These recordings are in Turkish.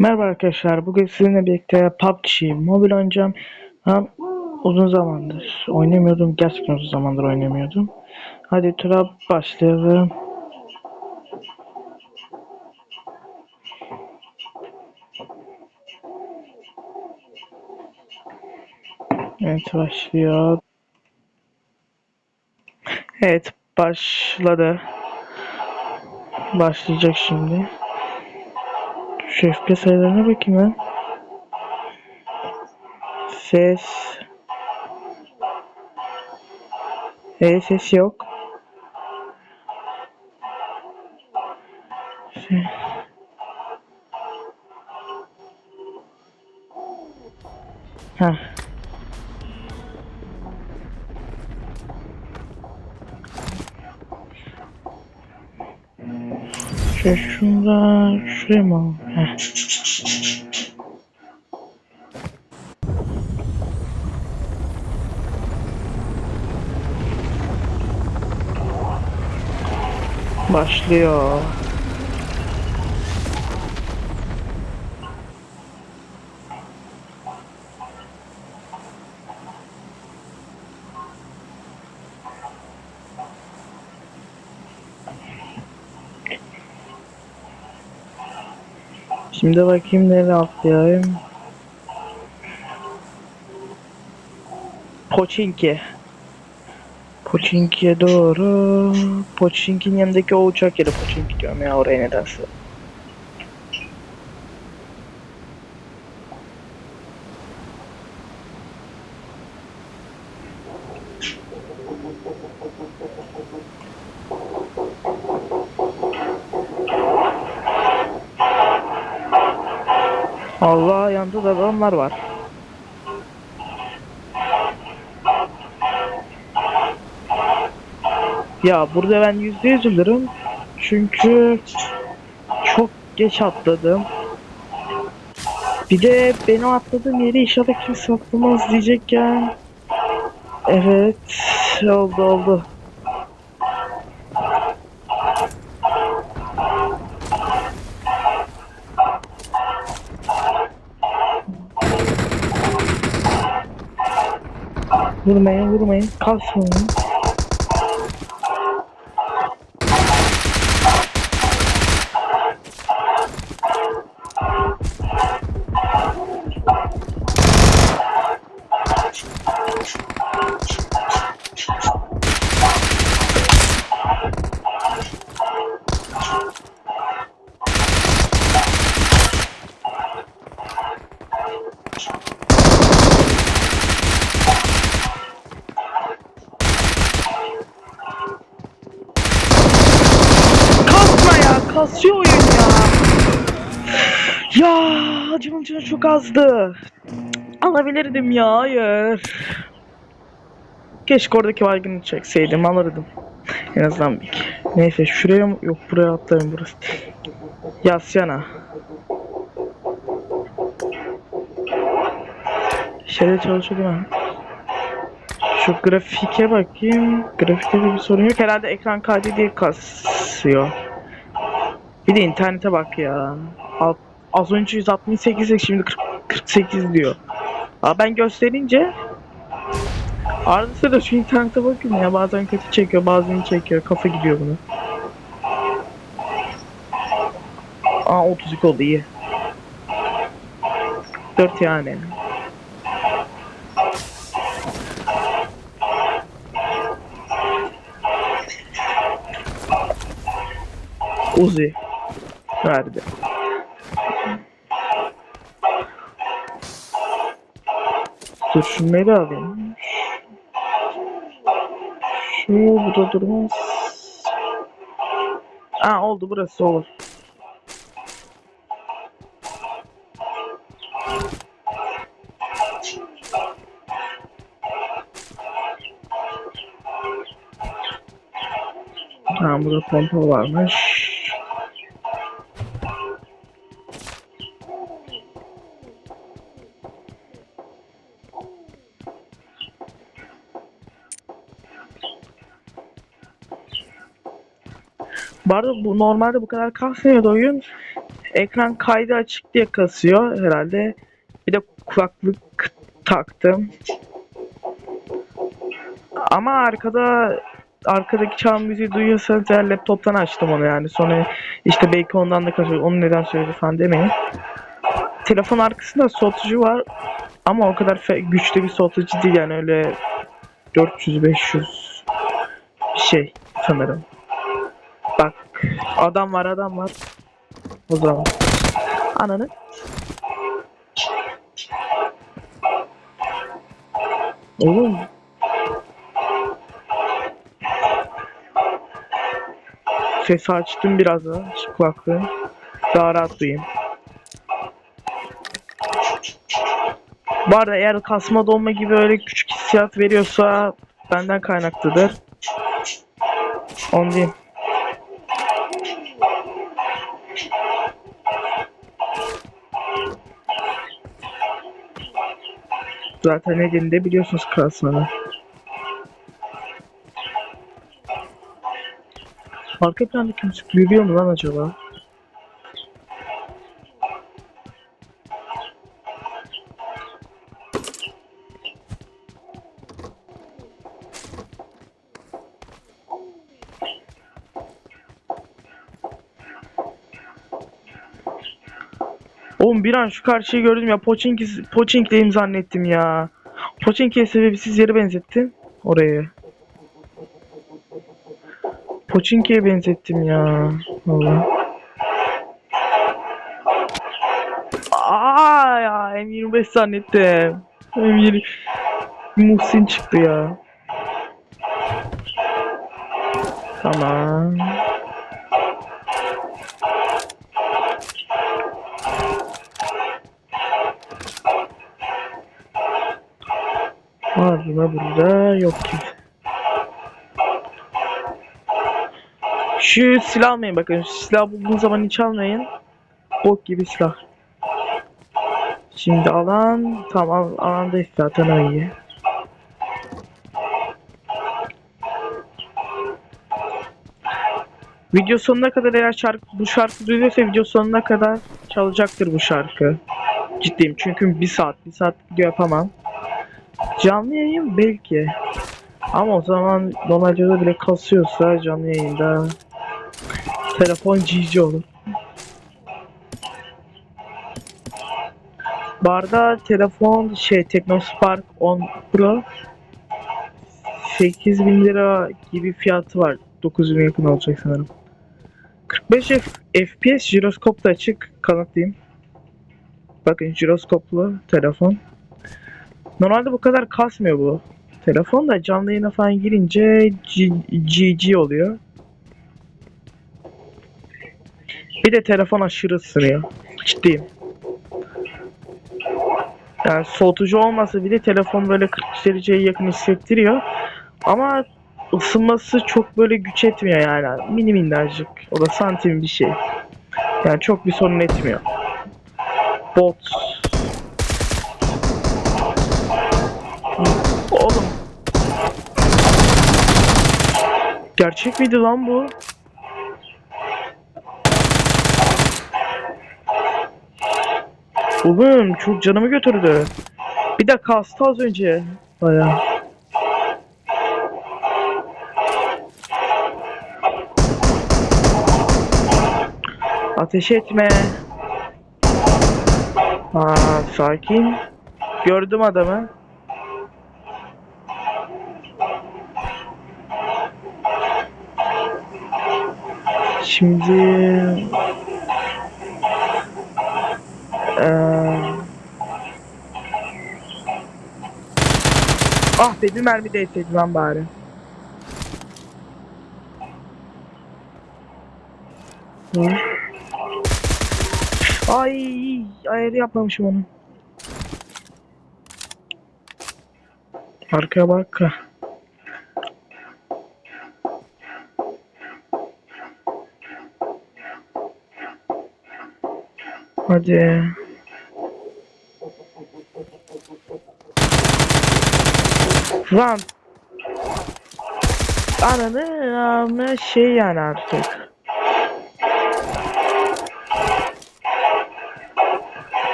Merhaba arkadaşlar. Bugün sizinle birlikte PUBG Mobile oynayacağım. Ben uzun zamandır oynamıyordum. Gerçekten uzun zamandır oynamıyordum. Hadi tura başlayalım. Evet başlıyor. Evet başladı. Başlayacak şimdi. Şu FPS sayılarına bakayım ben. Ses. E ses yok. Şey. Heh. Şey şunda şuraya mı? alalım? Başlıyor. Şimdi bakayım nereye atlayayım. Poçinki. Poçinki'ye doğru. Poçinki'nin yanındaki o uçak yeri Poçinki diyorum ya oraya nedense. Allah adamlar var. Ya burada ben yüzde yüz ölürüm. Çünkü çok geç atladım. Bir de benim atladığım yeri inşallah kimse atlamaz diyecekken. Evet oldu oldu. Vurmayın vurmayın kalsın. Kasıyor oyun ya. Ya canım canım çok azdı. Alabilirdim ya hayır. Keşke oradaki baygını çekseydim alırdım. En azından bir. Neyse şuraya mı? Yok buraya atlayayım burası. Yasyana. Şeyde çalışıyor değil mi? Şu grafike bakayım. Grafikte bir sorun yok. Herhalde ekran kaydı diye kasıyor. Bir de internete bak ya. Alt- Az önce 168 şimdi 40 48 diyor. Aa, ben gösterince Arada sırada şu internete bakın ya bazen kötü çekiyor bazen çekiyor kafa gidiyor bunu. Aa 32 oldu iyi. 4 yani. Uzi verdi. Dur şunları da alayım. Şu bu da durmaz. Aa oldu burası olur. Tamam burada pompa varmış. Bu arada bu normalde bu kadar kasmıyordu oyun. ekran kaydı açık diye kasıyor herhalde. Bir de kulaklık taktım. Ama arkada arkadaki çal müziği duyuyorsanız eğer laptoptan açtım onu yani. Sonra işte belki ondan da kasıyor. Onu neden söyledi falan demeyin. Telefon arkasında soğutucu var. Ama o kadar güçlü bir soğutucu değil yani öyle 400-500 bir şey sanırım. Bak adam var adam var. O zaman. Ananı. Oğlum. Sesi açtım biraz da şu kulaklığı. Daha rahat duyayım. Bu arada eğer kasma dolma gibi öyle küçük hissiyat veriyorsa benden kaynaklıdır. Onu diyeyim. Zaten nedenini de biliyorsunuz kasmanın. Arka plandaki müzik duyuluyor mu lan acaba? Oğlum bir an şu karşıyı gördüm ya Pochinki Pochinki'deyim zannettim ya. Pochinki'ye sebepsiz yere benzettim orayı. Pochinki'ye benzettim ya. Vallahi. Aa ya M25 zannettim. M20 Muhsin çıktı ya. Tamam. Var burada? Yok ki. Şu silah almayın bakın. Silah bulduğunuz zaman hiç almayın. Bok gibi silah. Şimdi alan tamam al, alandayız zaten o iyi. Video sonuna kadar eğer şarkı, bu şarkı duyuluyorsa video sonuna kadar çalacaktır bu şarkı. Ciddiyim çünkü bir saat bir saat yapamam. Canlı yayın belki. Ama o zaman normalde bile kasıyorsa canlı yayında telefon GG olur. Barda telefon şey Teknospark 10 Pro 8000 lira gibi fiyatı var. 9000 yakın olacak sanırım. 45 F- FPS jiroskop da açık kanıtlayayım. Bakın jiroskoplu telefon. Normalde bu kadar kasmıyor bu. Telefon da canlı yayına falan girince GG oluyor. Bir de telefon aşırı ısınıyor. Ciddiyim. Yani soğutucu olmasa bile telefon böyle 40 dereceye yakın hissettiriyor. Ama ısınması çok böyle güç etmiyor yani. Mini minnacık. O da santim bir şey. Yani çok bir sorun etmiyor. Bot. Gerçek miydi lan bu? Oğlum çok canımı götürdü. Bir de kastı az önce. Baya. Ateş etme. Aa, sakin. Gördüm adamı. Şimdi Eee Ah be bir mermi değseydi lan bari. Ay ayarı yapmamışım onu. Arkaya bak. Hadi. Lan. Ananı ama şey yani artık.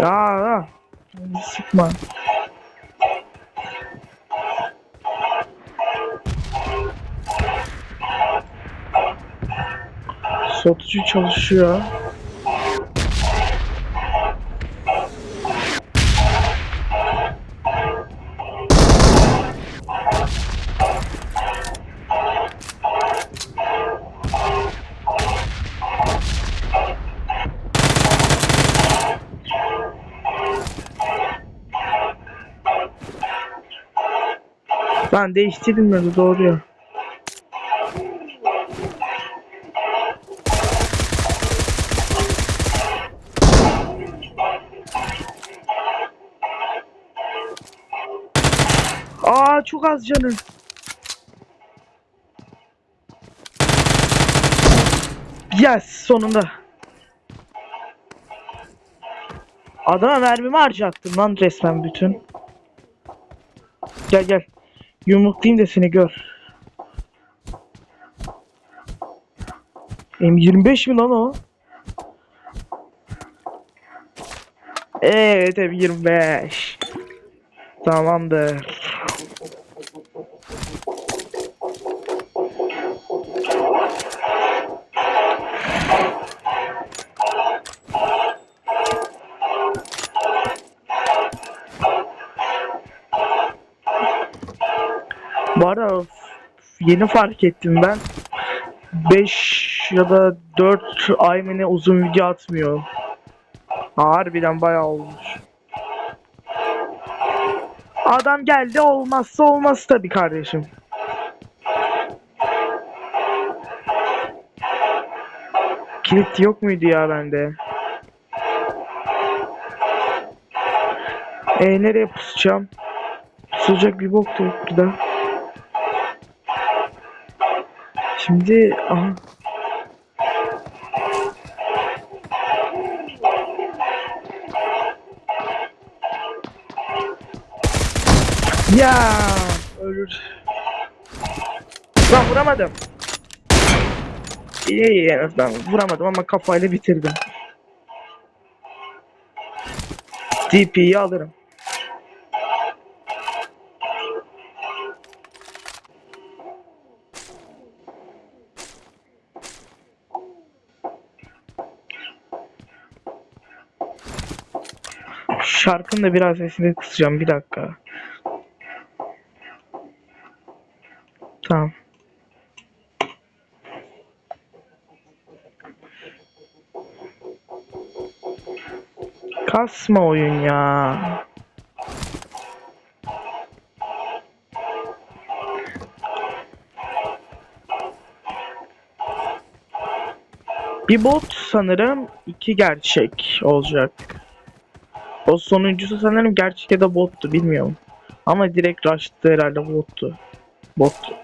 Ya, ya. sıkma. Sotucu çalışıyor. Ben değiştirilmedi doğru ya. Çok az canı. Yes sonunda. Adama mermimi harcattım lan resmen bütün. Gel gel. Yumruklayayım da seni gör. M25 mi lan o? Evet M25. Tamamdır. Bu yeni fark ettim ben. 5 ya da 4 ay mı ne uzun video atmıyor. Harbiden bayağı olmuş. Adam geldi olmazsa olmaz tabii kardeşim. Kilit yok muydu ya bende? E nereye pusacağım? Pusacak bir bok da yok burada. Şimdi aha. Ya ölür. Lan vuramadım. İyi iyi en azından vuramadım ama kafayla bitirdim. DP'yi alırım. Şarkının da biraz sesini kısacağım bir dakika. Tamam. Kasma oyun ya. Bir bot sanırım iki gerçek olacak. O sonuncusu sanırım gerçek ya da bottu bilmiyorum. Ama direkt rush'tı herhalde bottu. Bottu.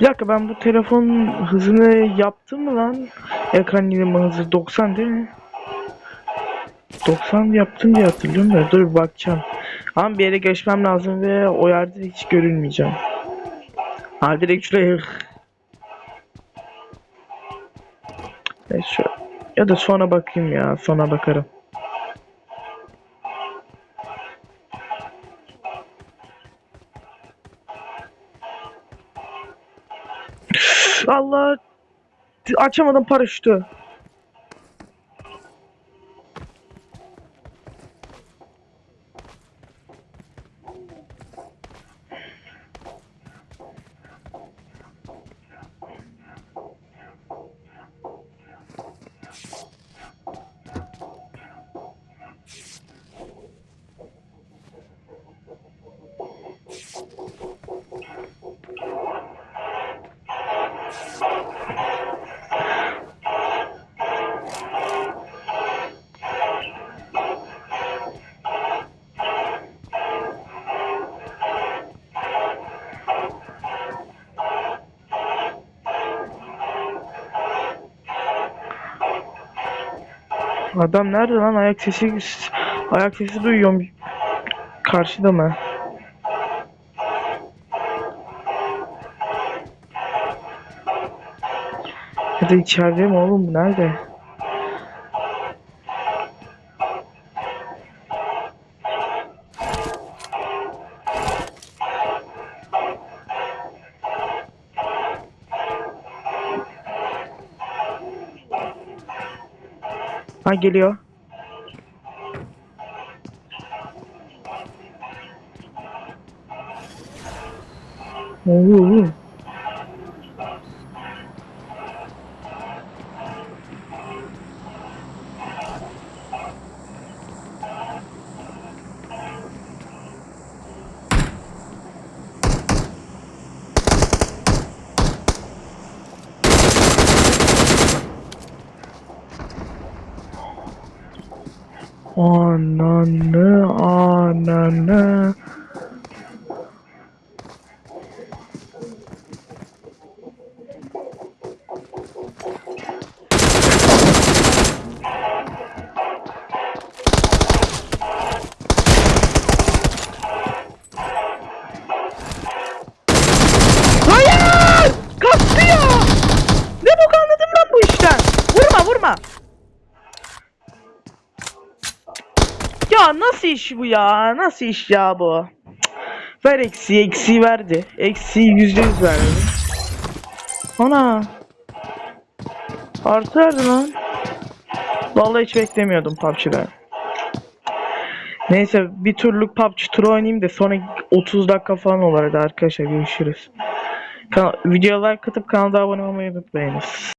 Bir dakika ben bu telefon hızını yaptım mı lan? Ekran yenileme hızı 90 değil mi? 90 yaptım diye hatırlıyorum da dur bakacağım. Ama bir yere geçmem lazım ve o yerde hiç görünmeyeceğim. Ha direkt şuraya Evet, şu ya da sonra bakayım ya sonra bakarım. Allah açamadım paraşütü. Adam nerede lan ayak sesi ayak sesi duyuyorum. Karşıda mı? Ya da içeride mi oğlum nerede? Ha geliyor. Ne Ananı ananı. Hayır! Kastı ya! Ne bok anladım ben bu işten? Vurma vurma! Ya nasıl iş bu ya? Nasıl iş ya bu? Ver eksiği, eksiği verdi. Eksiği yüzde yüz verdi. Ana. Artı verdi lan. Vallahi hiç beklemiyordum PUBG'den. Neyse bir turluk PUBG turu oynayayım da sonra 30 dakika falan olur hadi arkadaşlar görüşürüz. Kan videoya like atıp kanala abone olmayı unutmayınız.